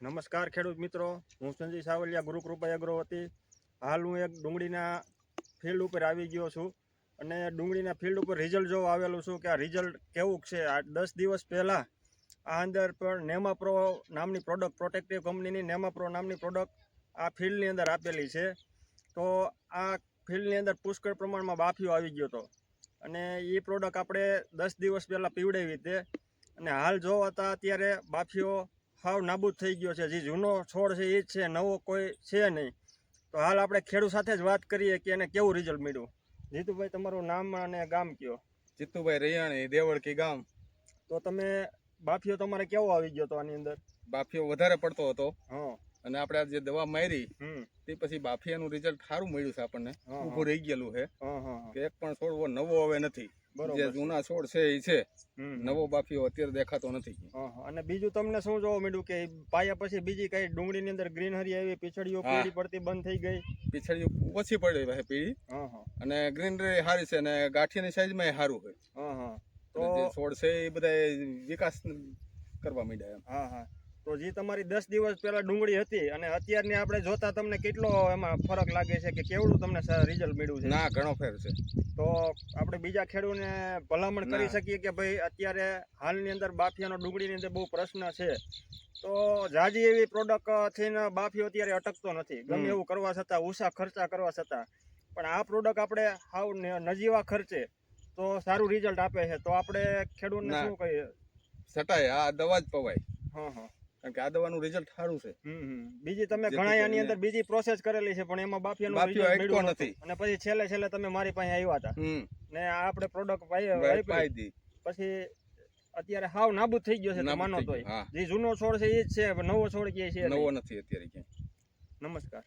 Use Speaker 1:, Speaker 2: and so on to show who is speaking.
Speaker 1: નમસ્કાર ખેડૂત મિત્રો. હું સંજય સાવલિયા ગુરુકૃપા એગ્રો હાલ હું એક ડુંગળીના ફિલ્ડ ઉપર આવી ગયો છું અને ડુંગળીના ફિલ્ડ ઉપર રિઝલ્ટ જોવા આવેલું છું કે આ રિઝલ્ટ કેવું છે? આ દસ દિવસ પહેલાં આ અંદર પણ નેમાપ્રો નામની પ્રોડક્ટ પ્રોટેક્ટિવ કંપનીની નેમાપ્રો નામની પ્રોડક્ટ આ ફિલ્ડની અંદર આપેલી છે. તો આ ફિલ્ડની અંદર પુષ્કળ પ્રમાણમાં બાફીઓ આવી ગયો હતો. અને એ પ્રોડક્ટ આપણે દસ દિવસ પહેલાં પીવડાવી હતી. અને હાલ જોવાતા અત્યારે બાફીઓ હાવ નાબૂદ થઈ ગયો છે. જે જૂનો છોડ છે એ જ છે નવો કોઈ છે નહીં. તો હાલ આપણે ખેડૂત સાથે જ વાત કરીએ કે એને કેવું રિઝલ્ટ મળ્યું? જીતુભાઈ તમારું નામ અને ગામ કયો?
Speaker 2: જીતુભાઈ રૈયાણી દેવળકી ગામ.
Speaker 1: તો તમે બાફિયો તમારે કેવો આવી ગયો હતો આની અંદર?
Speaker 2: બાફિયો વધારે પડતો હતો.
Speaker 1: હા.
Speaker 2: અને આપણે આ જે દવા મારી તે પછી બાફિયાનું રિઝલ્ટ સારું મળ્યું છે આપણને. ઊભું રહી ગયેલું છે. કે એક પણ છોડવો નવો હવે નથી. જે જૂના છોડ છે એ છે. નવો બાફીઓ અત્યારે દેખાતો નથી.
Speaker 1: અને બીજું તમને શું જોવા મળ્યું કે પાયા પછી બીજી કઈ ડુંગળી ની અંદર ગ્રીનરી આવી પીછડીઓ
Speaker 2: હા.
Speaker 1: પીળી પડતી બંધ થઈ ગઈ?
Speaker 2: પીછડી ઓછી પડી છે પીળી. અને ગ્રીનરી સારી છે અને ગાંઠિયાની સાઈઝમાં સારું હોય.
Speaker 1: તો
Speaker 2: છોડ છે એ બધા વિકાસ કરવા માંડ્યા
Speaker 1: હા હા. તો જે તમારી દસ દિવસ પહેલાં ડુંગળી હતી અને અત્યારની આપણે જોતા તમને કેટલો એમાં ફરક લાગે છે કે કેવડું તમને રિઝલ્ટ મળ્યું છે?
Speaker 2: ના ઘણો ફેર છે.
Speaker 1: તો આપણે બીજા ખેડૂતને ભલામણ કરી શકીએ કે ભાઈ અત્યારે હાલની અંદર બાફિયાનો ડુંગળીની અંદર બહુ પ્રશ્ન છે. તો જાજી એવી પ્રોડક્ટ થઈને બાફિયો અત્યારે અટકતો નથી. ગમે એવું કરવા છતાં ઓછા ખર્ચા કરવા છતાં. પણ આ પ્રોડક્ટ આપણે હાવ નજીવા ખર્ચે તો સારું રિઝલ્ટ આપે છે. તો આપણે ખેડૂતને. શું કહીએ?
Speaker 2: છતાંય આ દવા જ પવાય.
Speaker 1: હા હા.
Speaker 2: કારણ કે આ દવાનું રિઝલ્ટ સારું છે.
Speaker 1: બીજી તમે ઘણા આની અંદર બીજી પ્રોસેસ કરેલી છે પણ એમાં બાફિયાનું
Speaker 2: રિઝલ્ટ
Speaker 1: મળ્યું
Speaker 2: નથી.
Speaker 1: અને પછી છેલ્લે છેલ્લે તમે મારી પાસે આવ્યા હતા. ને આ આપણે પ્રોડક્ટ
Speaker 2: પાઈ પાઈ દી.
Speaker 1: પછી અત્યારે હાવ નાબૂદ થઈ ગયો છે માનો તોય. જે જૂનો છોડ છે એ જ છે નવો છોડ કે છે
Speaker 2: નવો નથી અત્યારે ક્યાંય.
Speaker 1: નમસ્કાર.